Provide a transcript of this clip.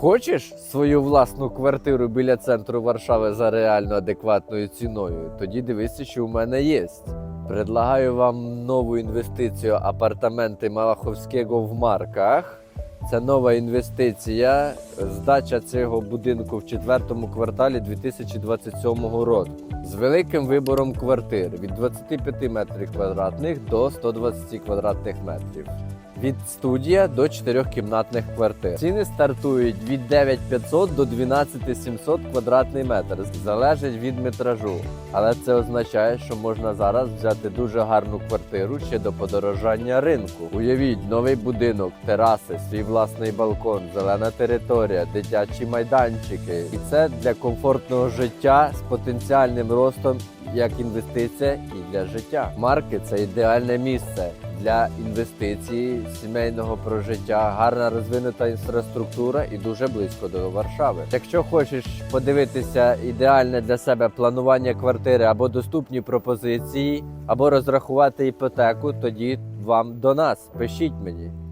Хочеш свою власну квартиру біля центру Варшави за реально адекватною ціною? Тоді дивися, що у мене є. Предлагаю вам нову інвестицію апартаменти Малаховського в Марках. Це нова інвестиція. Здача цього будинку в четвертому кварталі 2027 року з великим вибором квартир від 25 метрів квадратних до 120 квадратних метрів. Від студія до чотирьохкімнатних квартир. Ціни стартують від 9500 до 12700 квадратний метр. Залежить від метражу. Але це означає, що можна зараз взяти дуже гарну квартиру ще до подорожання ринку. Уявіть, новий будинок, тераси, свій власний балкон, зелена територія, дитячі майданчики. І це для комфортного життя з потенціальним ростом як інвестиція і для життя. Марки це ідеальне місце для інвестицій, сімейного прожиття, гарна розвинута інфраструктура і дуже близько до Варшави. Якщо хочеш подивитися ідеальне для себе планування квартири або доступні пропозиції, або розрахувати іпотеку, тоді вам до нас пишіть мені.